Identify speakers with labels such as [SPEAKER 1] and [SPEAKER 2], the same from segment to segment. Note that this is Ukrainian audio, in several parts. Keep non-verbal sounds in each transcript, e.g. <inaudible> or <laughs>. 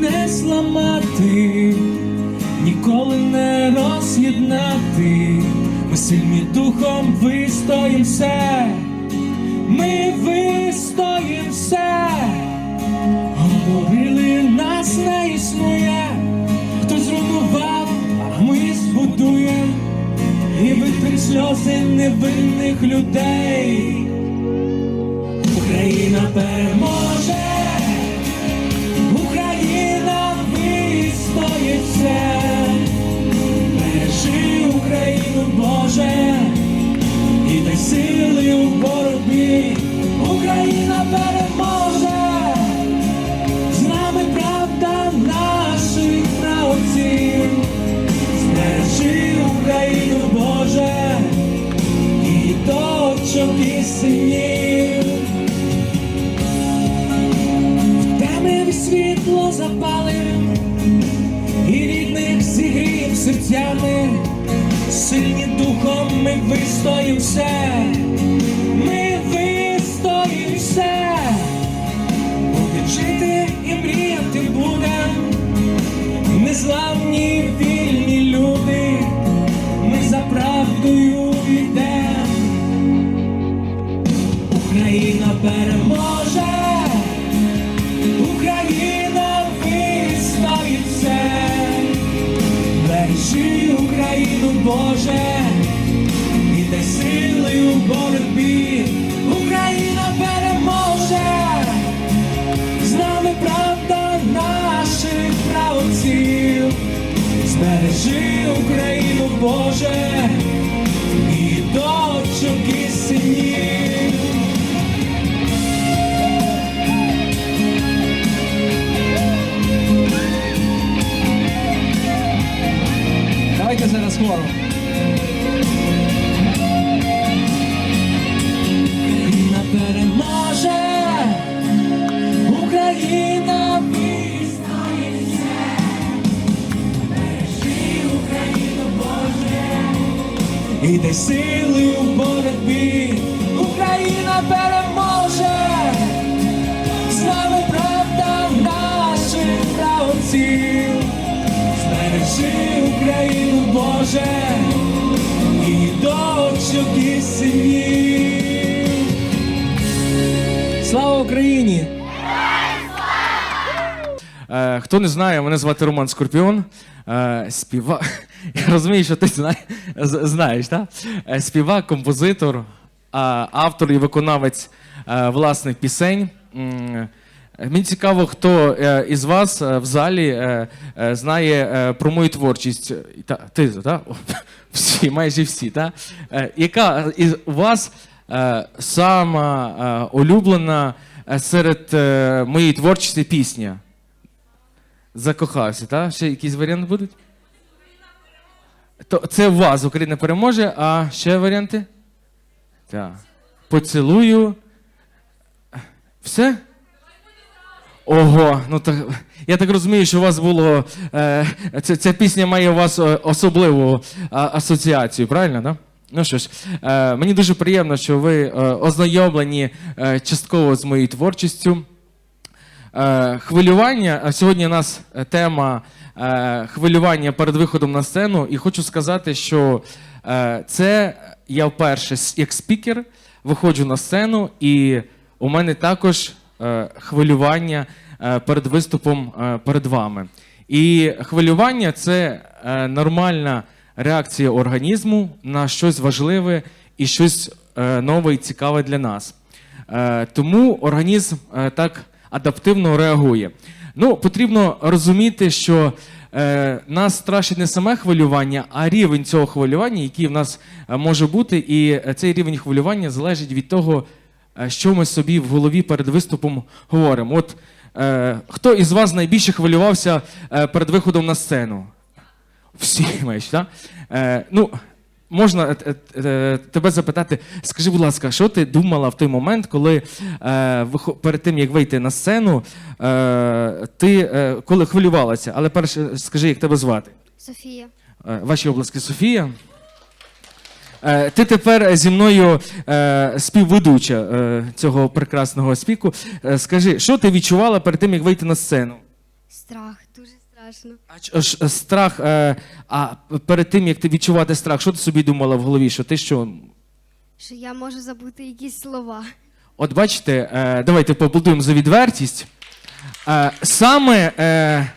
[SPEAKER 1] не зламати, ніколи не роз'єднати. Ми сильні духом вистоїм все, ми вистоїм все. Говорили, нас не існує, хтось зруйнував, а ми збудуєм і витрим сльози невинних людей. Україна переможе, світло запалим, і рідних зігрієм серцями, сильні духом ми вистоїм все, Боже, Україні!
[SPEAKER 2] Е, хто не знає, мене звати Роман Скорпіон. Е. <laughs> Я розумію, що ти зна... знаєш, так? Е, співак, композитор, е, автор і виконавець власних пісень. Мені цікаво, хто із вас в залі знає про мою творчість. Та, ти, так? <laughs> Всі, майже всі, так? Е, Яка із вас сама улюблена серед е, моєї творчості пісня? Закохався, так? Ще якісь варіанти будуть? То це у вас Україна переможе, а ще варіанти? Так. Поцілую. Все? Ого, ну так я так розумію, що у вас було. Е, ця, ця пісня має у вас е, особливу асоціацію, правильно? Да? Ну що ж, е, мені дуже приємно, що ви е, ознайомлені е, частково з моєю творчістю. Хвилювання. Сьогодні у нас тема хвилювання перед виходом на сцену. І хочу сказати, що це я вперше як спікер виходжу на сцену, і у мене також хвилювання перед виступом перед вами. І хвилювання це нормальна реакція організму на щось важливе і щось е, нове і цікаве для нас. Е, Тому організм е, так адаптивно реагує. Ну, потрібно розуміти, що нас страшить не саме хвилювання, а рівень цього хвилювання, який в нас може бути. І цей рівень хвилювання залежить від того, що ми собі в голові перед виступом говоримо. От хто із вас найбільше хвилювався перед виходом на сцену? Всі <laughs> маєш, так? Е, ну, можна е, е, е, тебе запитати, скажи, будь ласка, що ти думала в той момент, коли е, перед тим, як вийти на сцену, е, ти е, коли хвилювалася? Але перше скажи, як тебе звати?
[SPEAKER 3] Софія.
[SPEAKER 2] Е, ваші обласки Софія. Е, Ти тепер зі мною е, співведуча е, цього прекрасного спіку. Е, Скажи, що ти відчувала перед тим, як вийти на сцену?
[SPEAKER 3] Страх, страшно.
[SPEAKER 2] А ж, страх, е, а перед тим як ти відчувати страх, що ти собі думала в голові? Що ти що?
[SPEAKER 3] Що я можу забути якісь слова.
[SPEAKER 2] От бачите, е, давайте поаплодуємо за відвертість. Е, саме е,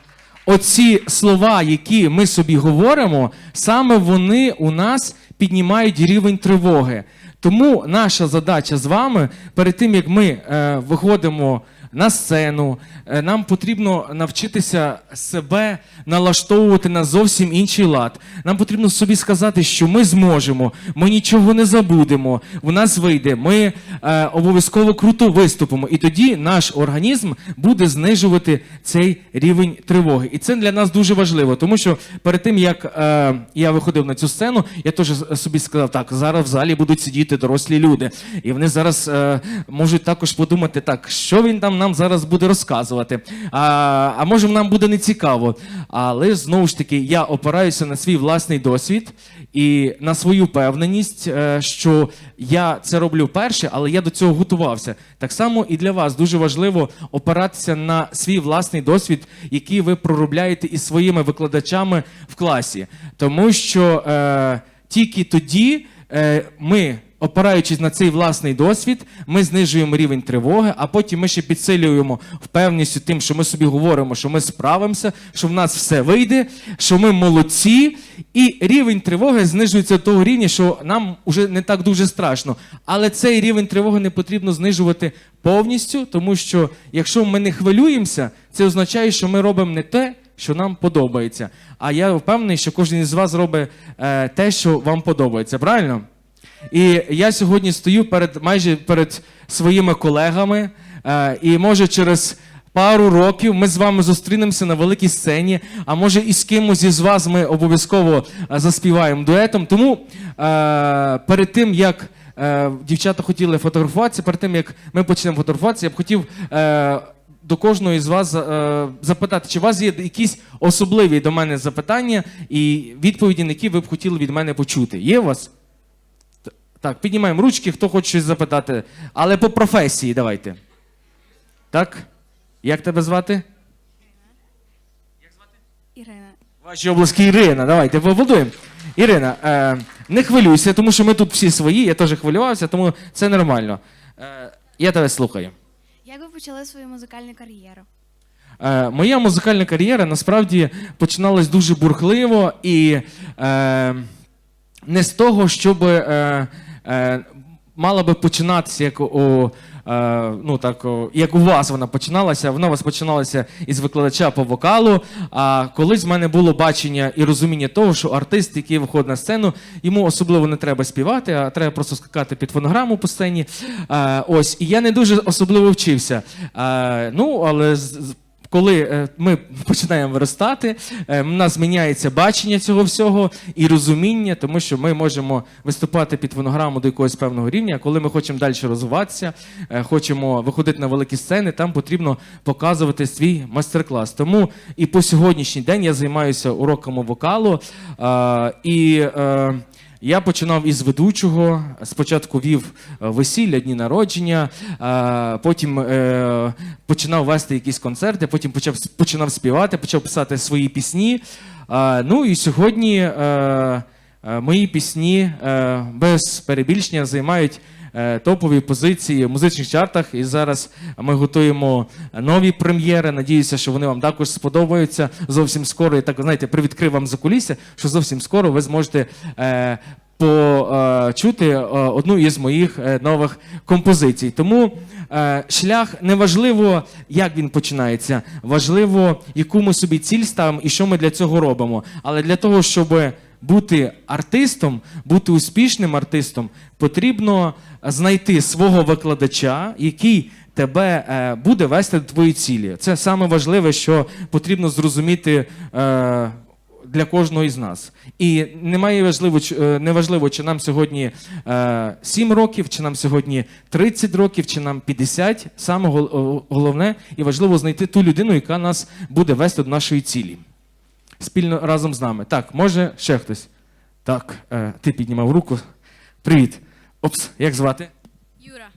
[SPEAKER 2] оці слова, які ми собі говоримо, саме вони у нас піднімають рівень тривоги. Тому наша задача з вами, перед тим як ми е, виходимо на сцену, е, нам потрібно навчитися себе налаштовувати на зовсім інший лад. Нам потрібно собі сказати, що ми зможемо, ми нічого не забудемо, в нас вийде, ми е, обов'язково круто виступимо. І тоді наш організм буде знижувати цей рівень тривоги. І це для нас дуже важливо, тому що перед тим як е, я виходив на цю сцену, я теж собі сказав, так, зараз в залі будуть сидіти дорослі люди. І вони зараз е, можуть також подумати, так, що він там нам зараз буде розказувати. А, а може нам буде нецікаво. Але знову ж таки, я опираюся на свій власний досвід і на свою впевненість, е, що я це роблю перше, але я до цього готувався. Так само і для вас дуже важливо опиратися на свій власний досвід, який ви проробляєте із своїми викладачами в класі. Тому що е, тільки тоді е, ми. Опираючись на цей власний досвід, ми знижуємо рівень тривоги, а потім ми ще підсилюємо впевненістю тим, що ми собі говоримо, що ми справимося, що в нас все вийде, що ми молодці, і рівень тривоги знижується до того рівня, що нам вже не так дуже страшно. Але цей рівень тривоги не потрібно знижувати повністю, тому що якщо ми не хвилюємося, це означає, що ми робимо не те, що нам подобається. А я впевнений, що кожен із вас робить е, те, що вам подобається. Правильно? І я сьогодні стою перед майже перед своїми колегами, е, і може через пару років ми з вами зустрінемося на великій сцені. А може і з кимось із вас ми обов'язково е, заспіваємо дуетом. Тому е, перед тим як дівчата хотіли фотографуватися, перед тим як ми почнемо фотографуватися, я б хотів. До кожного із вас е, запитати, чи у вас є якісь особливі до мене запитання і відповіді, на які ви б хотіли від мене почути. Є у вас? Так, піднімаємо ручки, хто хоче щось запитати. Але по професії давайте. Так? Як тебе звати?
[SPEAKER 3] Ірина.
[SPEAKER 2] Ваші обласки Ірина, давайте поаплодуємо. Ірина, е, не хвилюйся, тому що ми тут всі свої, я теж хвилювався, тому це нормально. Е, я тебе слухаю.
[SPEAKER 3] Як ви почали свою музикальну кар'єру?
[SPEAKER 2] Е, моя музикальна кар'єра насправді починалась дуже бурхливо і е, не з того, щоб е, мала би починатися як у. е, Ну так, як у вас вона починалася, вона у вас починалася із викладача по вокалу. А колись в мене було бачення і розуміння того, що артист, який виходить на сцену, йому особливо не треба співати, а треба просто скакати під фонограму по сцені. Е, Ось, і я не дуже особливо вчився. Е, Ну, але коли е, ми <laughs> починаємо виростати, е, в нас зміняється бачення цього всього і розуміння, тому що ми можемо виступати під фонограму до якогось певного рівня. Коли ми хочемо далі розвиватися, е, хочемо виходити на великі сцени, там потрібно показувати свій майстер-клас. Тому і по сьогоднішній день я займаюся уроками вокалу. е, І е, я починав із ведучого. Спочатку вів е, весілля, дні народження, е, потім е, починав вести якісь концерти, потім почав починав співати, почав писати свої пісні. Ну і сьогодні мої пісні без перебільшення займають. Е, Топові позиції в музичних чартах, і зараз ми готуємо нові прем'єри. Надіюся, що вони вам також сподобаються зовсім скоро. І так знаєте, привідкрив вам за кулісся, що зовсім скоро ви зможете е, почути е, одну із моїх нових композицій. Тому шлях неважливо, як він починається, важливо, яку ми собі ціль ставимо і що ми для цього робимо. Але для того, щоб бути артистом, бути успішним артистом, потрібно знайти свого викладача, який тебе е, буде вести до твоєї цілі. Це саме важливе, що потрібно зрозуміти. Е, для кожного із нас. І немає важливо, е, неважливо, чи нам сьогодні е, 7 років, чи нам сьогодні 30 років, чи нам 50. Саме головне і важливо знайти ту людину, яка нас буде вести до нашої цілі. Спільно разом з нами. Так, може ще хтось? Так, е, ти піднімав руку. Привіт. Опс, як звати?
[SPEAKER 4] Юра.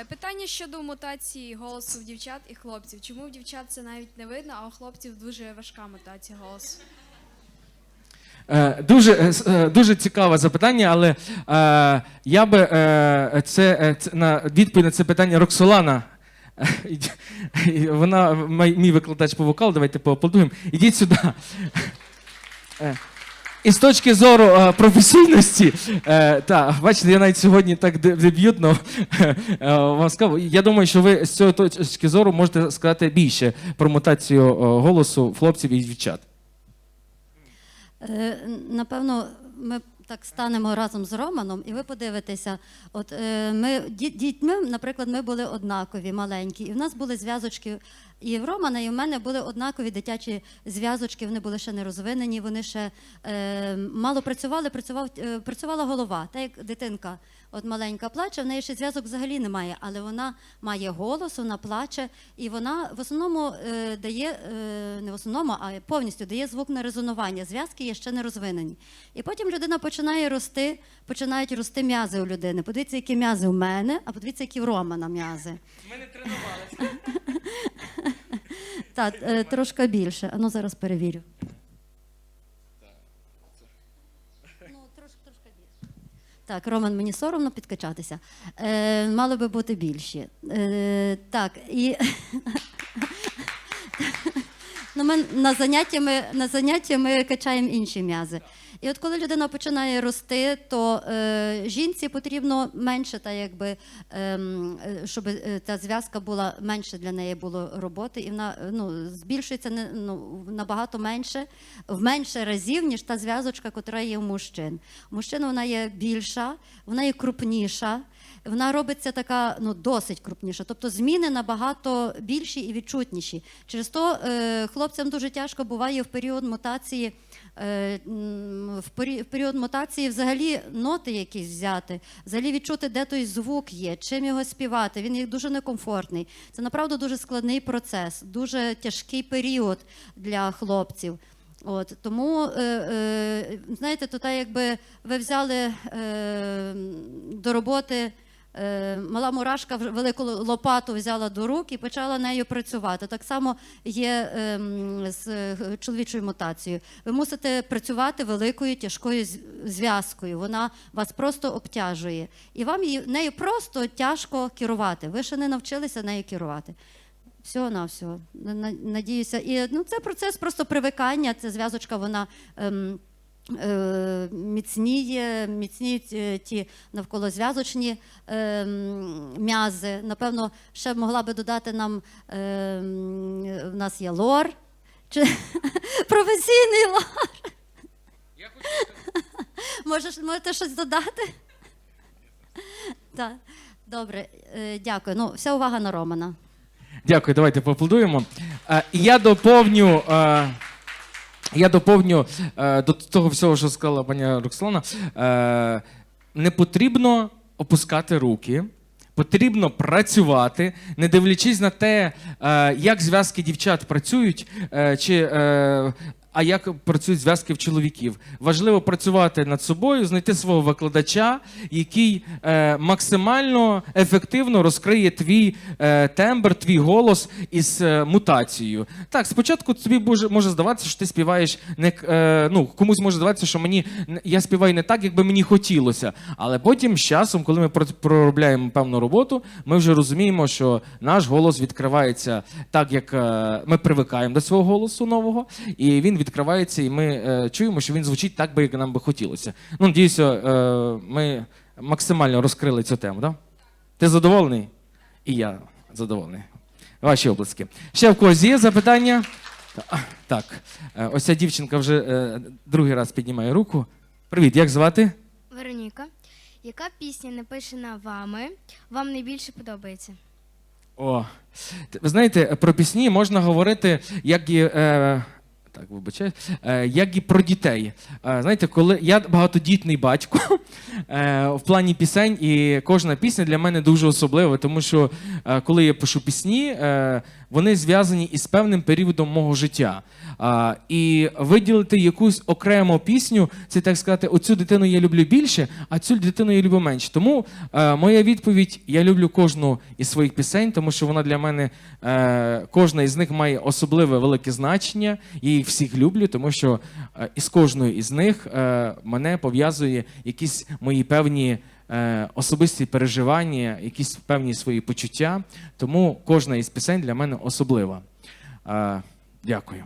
[SPEAKER 4] Е, Питання щодо мутації голосу в дівчат і хлопців. Чому в дівчат це навіть не видно, а у хлопців дуже важка мутація голосу?
[SPEAKER 2] Е, Дуже, е, дуже цікаве запитання, але е, я би е, це, е, це на відповідь на це питання Роксолана. Е, Вона мій викладач по вокалу, давайте поаплодуємо. Ідіть сюди. Е, І з точки зору е, професійності, е, та, бачите, я навіть сьогодні так де- дебютно е, вам сказав. Я думаю, що ви з цієї точки зору можете сказати більше про мутацію е, голосу хлопців і дівчат.
[SPEAKER 5] Е, Напевно, ми так станемо разом з Романом, і ви подивитеся. От е, ми дітьми, наприклад, ми були однакові, маленькі, і в нас були зв'язочки. І в Романа, і в мене були однакові дитячі зв'язочки. Вони були ще не розвинені, вони ще е, мало працювали. Працював е, працювала голова. Та як дитинка, от маленька плаче, в неї ще зв'язок взагалі немає, але вона має голос, вона плаче, і вона в основному е, дає е, не в основному, а повністю дає звук на резонування. Зв'язки є ще не розвинені. І потім людина починає рости, починають рости м'язи у людини. Подивіться, які м'язи у мене, а подивіться, які в Романа м'язи.
[SPEAKER 2] Ми не тренувалися. <laughs>
[SPEAKER 5] Так, е, трошки більше. А ну зараз перевірю. Ну, трошки, трошки більше. Так, Роман, мені соромно підкачатися. Е, мали би бути більші. Е, так, і <laughs> ну, ми на заняття ми, на заняття ми качаємо інші м'язи. І от коли людина починає рости, то е, жінці потрібно менше, та якби, ем, е, щоб е, та зв'язка була менше для неї було роботи, і вона е, ну, збільшується не, ну, набагато менше, в менше разів, ніж та зв'язочка, яка є у мужчин. У мужчин вона є більша, вона є крупніша. Вона робиться така ну досить крупніша, тобто зміни набагато більші і відчутніші. Через то е, хлопцям дуже тяжко буває в період мутації. Е, В пері- в період мутації взагалі ноти якісь взяти, взагалі відчути, де той звук є, чим його співати. Він є дуже некомфортний. Це направду дуже складний процес, дуже тяжкий період для хлопців. От тому, е, е, знаєте, то так якби ви взяли до роботи. Е, Мала мурашка велику лопату взяла до рук і почала нею працювати. Так само є ем, з е, чоловічою мутацією. Ви мусите працювати великою тяжкою зв'язкою. Вона вас просто обтяжує. І вам нею просто тяжко керувати. Ви ще не навчилися нею керувати. Всього на всього. Надіюся. І ну, це процес просто привикання. Це зв'язочка, вона. Ем, Міцніє, міцніють е, ті навколозв'язочні ем, м'язи. Напевно, ще могла би додати нам в нас є лор, чи <laughs> професійний лор. Можеш, можете щось додати? Так, добре, е, дякую. Ну, вся увага на Романа.
[SPEAKER 2] Дякую, давайте поаплодуємо. Е, я доповню. Я доповню е, до того всього, що сказала пані Роксолана. Е, не потрібно опускати руки. Потрібно працювати, не дивлячись на те, е, як зв'язки дівчат працюють, чи, а як працюють зв'язки в чоловіків. Важливо працювати над собою, знайти свого викладача, який е, максимально ефективно розкриє твій е, тембр, твій голос із е, мутацією. Так, спочатку тобі може, здаватися, що ти співаєш не е, ну, комусь може здаватися, що мені я співаю не так, як би мені хотілося. Але потім з часом, коли ми проробляємо певну роботу, ми вже розуміємо, що наш голос відкривається так, як е, ми привикаємо до свого голосу нового, і він відкривається, і ми е, чуємо, що він звучить так, би, як нам би хотілося. Ну, надіюся, е, ми максимально розкрили цю тему. Да? Ти задоволений? І я задоволений. Ваші обласки. Ще в когось є запитання? Так, Е, ось ця дівчинка вже е, другий раз піднімає руку. Привіт, як звати?
[SPEAKER 3] Вероніка, яка пісня написана вами, вам найбільше подобається?
[SPEAKER 2] О, ви знаєте, про пісні можна говорити як і. Е, так, вибачаю, е, як і про дітей. Е, знаєте, коли я багатодітний батько <laughs> е, в плані пісень, і кожна пісня для мене дуже особлива, тому що е, коли я пишу пісні, е, вони зв'язані із певним періодом мого життя. А, і виділити якусь окрему пісню, це так сказати, оцю дитину я люблю більше, а цю дитину я люблю менше. Тому е, моя відповідь: я люблю кожну із своїх пісень, тому що вона для мене е, кожна із них має особливе велике значення. Я їх всіх люблю, тому що е, із кожною із них е, мене пов'язує якісь мої певні. Е, Особисті переживання, якісь певні свої почуття. Тому кожна із пісень для мене особлива. Е, Дякую.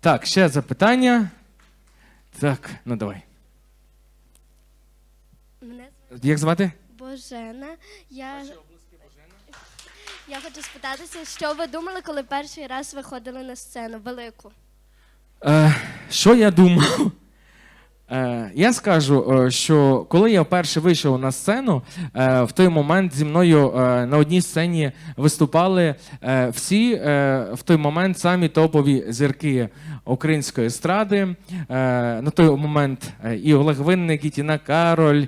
[SPEAKER 2] Так, ще запитання. Так, ну давай.
[SPEAKER 6] Мене
[SPEAKER 2] Як звати?
[SPEAKER 6] Божена. Я... Я хочу спитатися, що ви думали, коли перший раз виходили на сцену велику?
[SPEAKER 2] Е, що я думав? Е, я скажу, е, що коли я вперше вийшов на сцену, е, в той момент зі мною на одній сцені виступали всі в той момент самі топові зірки української естради. На той момент і Олег Винник, і Тіна Кароль,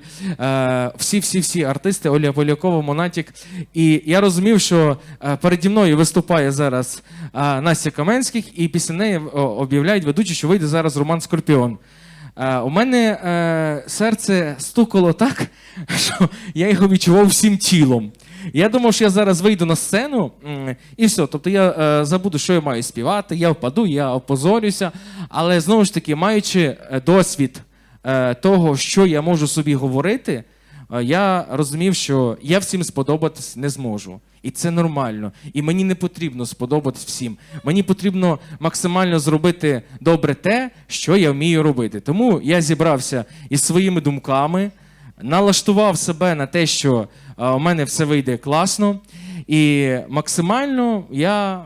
[SPEAKER 2] всі-всі-всі артисти, Оля Полякова, Монатік. І я розумів, що переді мною виступає зараз Настя Каменських, і після неї об'являють ведучі, що вийде зараз Роман Скорпіон. Е, у мене е, серце стукало так, <laughs> що я його відчував всім тілом. Я думав, що я зараз вийду на сцену і все. Тобто я е, забуду, що я маю співати, я впаду, я опозорюся. Але знову ж таки, маючи досвід того, що я можу собі говорити, я розумів, що я всім сподобатись не зможу. І це нормально. І мені не потрібно сподобатись всім. Мені потрібно максимально зробити добре те, що я вмію робити. Тому я зібрався із своїми думками, налаштував себе на те, що е, у мене все вийде класно. І максимально я е,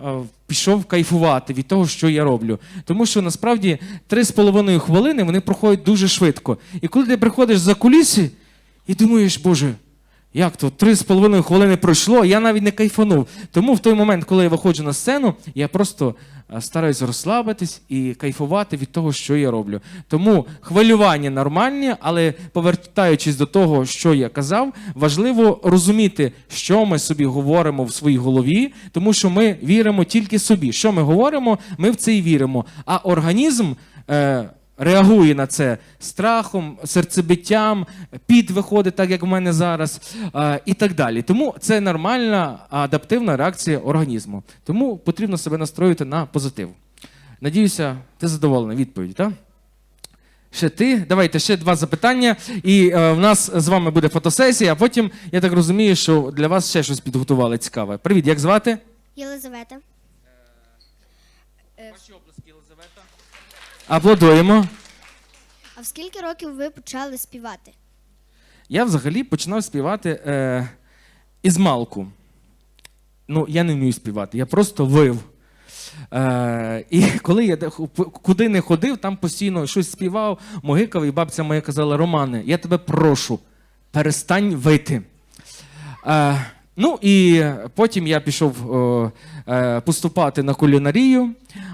[SPEAKER 2] пішов кайфувати від того, що я роблю. Тому що насправді три з половиною хвилини вони проходять дуже швидко. І коли ти приходиш за куліси і думаєш, Боже, як то три з половиною хвилини пройшло, я навіть не кайфанув. Тому в той момент, коли я виходжу на сцену, я просто е, стараюсь розслабитись і кайфувати від того, що я роблю. Тому хвилювання нормальні, але повертаючись до того, що я казав, важливо розуміти, що ми собі говоримо в своїй голові, тому що ми віримо тільки собі. Що ми говоримо, ми в це і віримо. А організм. Е, реагує на це страхом, серцебиттям, під виходить, так як в мене зараз, е, і так далі. Тому це нормальна адаптивна реакція організму. Тому потрібно себе настроїти на позитив. Надіюся, ти задоволений відповідь, так? Ще ти, давайте ще два запитання. І е, в нас з вами буде фотосесія, а потім, я так розумію, що для вас ще щось підготували цікаве. Привіт, як звати?
[SPEAKER 6] Єлизавета.
[SPEAKER 2] Ваші обласки, Єлизавета. Аплодуємо.
[SPEAKER 6] А в скільки років ви почали співати?
[SPEAKER 2] Я взагалі починав співати е, із малку. Ну, я не вмію співати, я просто вив. Е, і <laughs> коли я куди не ходив, там постійно щось співав, могикав, і бабця моя казала: Романе, я тебе прошу, перестань вити. Е, ну і потім я пішов е, е, поступати на кулінарію,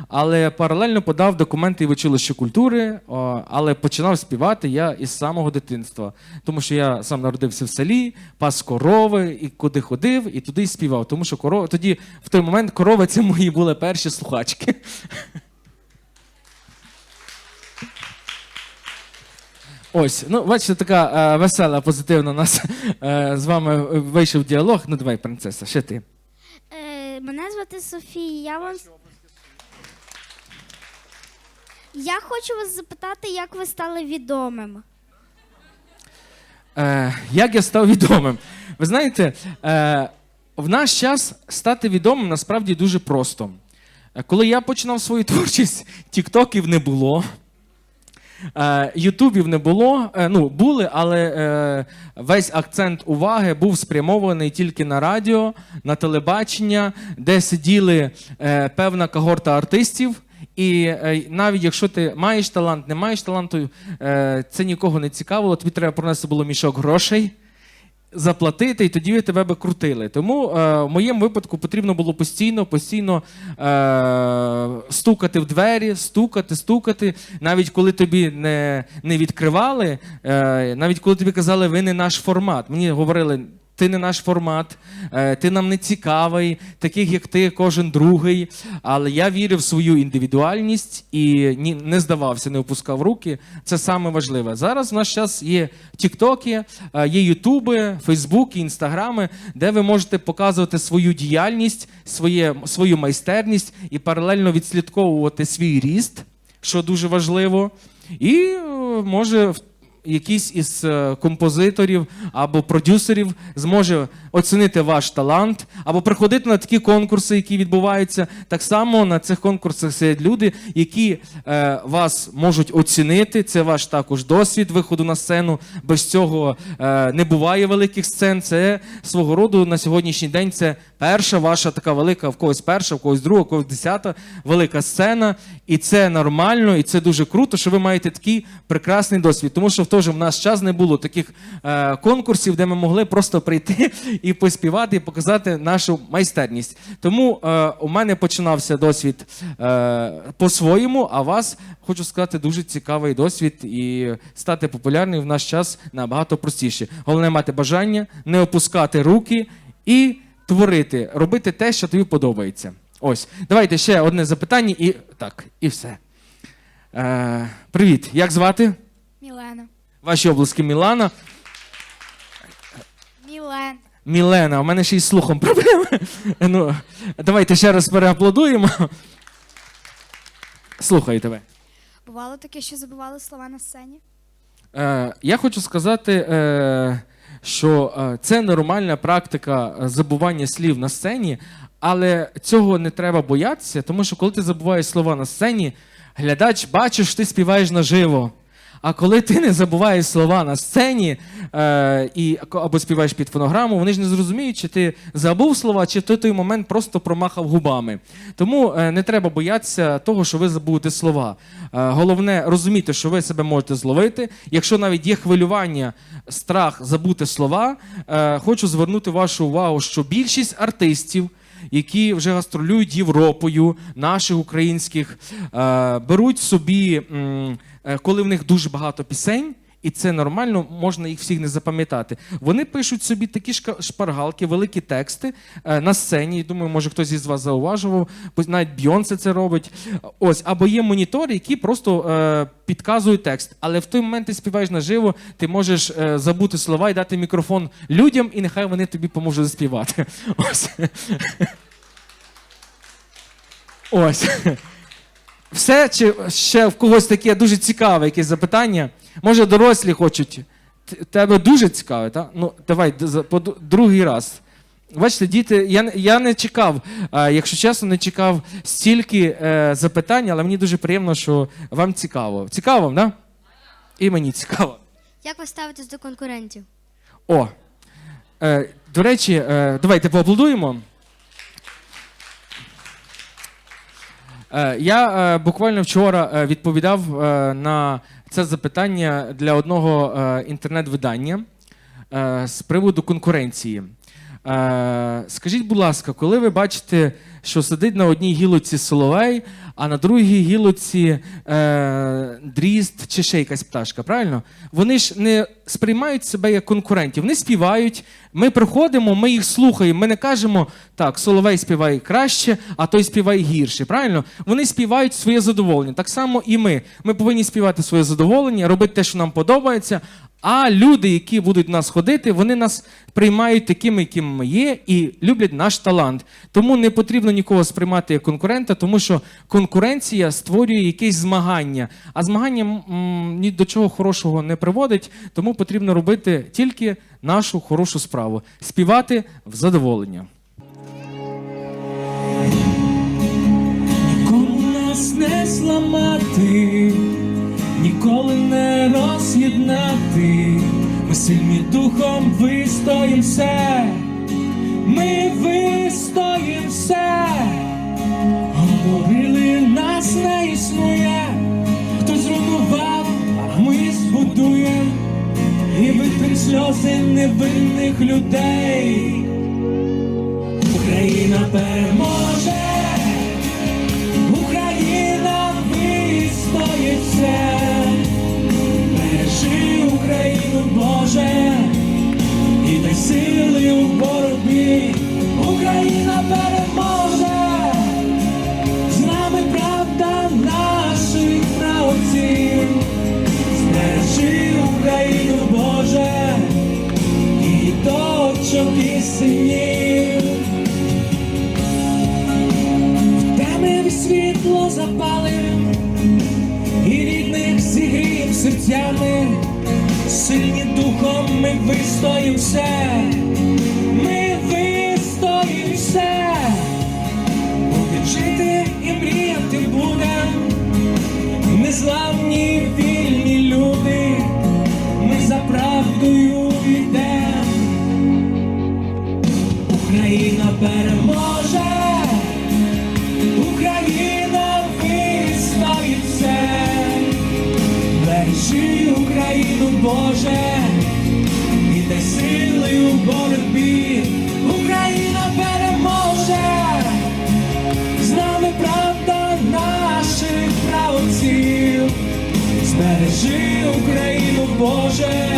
[SPEAKER 2] але паралельно подав документи в училище культури, о, але починав співати я із самого дитинства. Тому що я сам народився в селі, пас корови, і куди ходив, і туди й співав. Тому що корова, тоді в той момент корови це мої були перші слухачки. Ось, ну бачите, така е, весела, позитивна у нас е, з вами вийшов діалог. Ну давай, принцеса, ще ти.
[SPEAKER 7] Е, мене звати Софія. Я вам. Я хочу вас запитати, як ви стали відомим.
[SPEAKER 2] Е, як я став відомим? Ви знаєте, е, в наш час стати відомим насправді дуже просто. Е, Коли я починав свою творчість, тіктоків не було. Е, Ютубів не було, Е, ну були, але е, весь акцент уваги був спрямований тільки на радіо, на телебачення, де сиділи певна когорта артистів. І навіть якщо ти маєш талант, не маєш таланту, це нікого не цікавило. Тобі треба пронести було мішок грошей. Заплатити, і тоді тебе би крутили. Тому е, в моєму випадку потрібно було постійно, постійно е, стукати в двері, стукати, стукати. Навіть коли тобі не, не відкривали, е, навіть коли тобі казали, ви не наш формат. Мені говорили. Ти не наш формат, е, ти нам не цікавий, таких як ти, кожен другий. Але я вірив в свою індивідуальність і не здавався, не опускав руки. Це саме важливе. Зараз в наш час є Тіктоки, е, є Ютуби, Фейсбуки, Інстаграми, де ви можете показувати свою діяльність, своє, свою майстерність і паралельно відслідковувати свій ріст, що дуже важливо. І е, може якийсь із е, композиторів або продюсерів зможе оцінити ваш талант, або приходити на такі конкурси, які відбуваються. Так само на цих конкурсах сидять люди, які е, вас можуть оцінити. Це ваш також досвід виходу на сцену. Без цього е, не буває великих сцен. Це свого роду на сьогоднішній день це перша ваша така велика, в когось перша, в когось друга, в когось десята велика сцена. І це нормально, і це дуже круто, що ви маєте такий прекрасний досвід. Тому що в же в нас час не було таких е, конкурсів, де ми могли просто прийти і поспівати, і показати нашу майстерність. Тому е, у мене починався досвід е, по-своєму, а вас хочу сказати дуже цікавий досвід і стати популярним в наш час набагато простіше. Головне мати бажання, не опускати руки і творити, робити те, що тобі подобається. Ось, давайте ще одне запитання, і так, і все. Е, привіт, як звати?
[SPEAKER 4] Мілена.
[SPEAKER 2] Ваші обласки Мілана.
[SPEAKER 4] Мілен.
[SPEAKER 2] Мілена, у мене ще й з слухом проблеми. <laughs> Ну, давайте ще раз переаплодуємо. Слухаю тебе.
[SPEAKER 4] Бувало таке, що забували слова на сцені?
[SPEAKER 2] Е, я хочу сказати, е, що е, це нормальна практика е, забування слів на сцені, але цього не треба боятися, тому що коли ти забуваєш слова на сцені, глядач бачиш, ти співаєш наживо. А коли ти не забуваєш слова на сцені е, і, або співаєш під фонограму, вони ж не зрозуміють, чи ти забув слова, чи ти той момент просто промахав губами. Тому е, не треба боятися того, що ви забудете слова. Е, головне розуміти, що ви себе можете зловити. Якщо навіть є хвилювання, страх забути слова, е, хочу звернути вашу увагу, що більшість артистів які вже гастролюють Європою, наших українських, е, беруть собі, е, коли в них дуже багато пісень. І це нормально, можна їх всіх не запам'ятати. Вони пишуть собі такі шпаргалки, великі тексти е, на сцені. Думаю, може хтось із вас зауважував, бо навіть Бйонсе це робить. Ось, або є монітори, які просто е, підказують текст. Але в той момент ти співаєш наживо, ти можеш е, забути слова і дати мікрофон людям, і нехай вони тобі поможуть заспівати. <laughs> Ось. Ось. Все, чи ще в когось таке дуже цікаве якесь запитання? Може, дорослі хочуть. Тебе дуже цікаве, так? Ну, давай по другий раз. Бачите, діти, я, я не чекав, а, якщо чесно, не чекав стільки е, запитань, але мені дуже приємно, що вам цікаво. Цікаво вам, так? Да? І мені цікаво.
[SPEAKER 3] Як ви ставитесь до конкурентів?
[SPEAKER 2] О, е, до речі, е, давайте поаплодуємо. Я е, буквально вчора е, відповідав е, на це запитання для одного е, інтернет-видання е, з приводу конкуренції. Е, скажіть, будь ласка, коли ви бачите, що сидить на одній гілоці соловей, а на другій гілоці е, дрізд чи ще якась пташка, правильно? Вони ж не сприймають себе як конкурентів. Вони співають, ми приходимо, ми їх слухаємо. Ми не кажемо, так, соловей співає краще, а той співає гірше. Правильно? Вони співають своє задоволення. Так само і ми. Ми повинні співати своє задоволення, робити те, що нам подобається. А люди, які будуть в нас ходити, вони нас приймають такими, якими ми є, і люблять наш талант. Тому не потрібно нікого сприймати як конкурента, тому що конкуренція створює якесь змагання. А змагання м, ні до чого хорошого не приводить, тому потрібно робити тільки нашу хорошу справу співати в задоволення.
[SPEAKER 1] Нікому нас не зламати, ніколи не роз'єднати, ми сильні духом вистоїм все, ми вистоїм все, говорили, нас не існує, хто зруйнував, а ми збудуємо. І витрим
[SPEAKER 2] сльози невинних людей. Україна переможе. світло запалим і рідних них серцями, сильні духом ми вистоїм. вже і дай сили у боротьбі. Україна переможе, з нами правда наших правоців, збережи Україну Боже.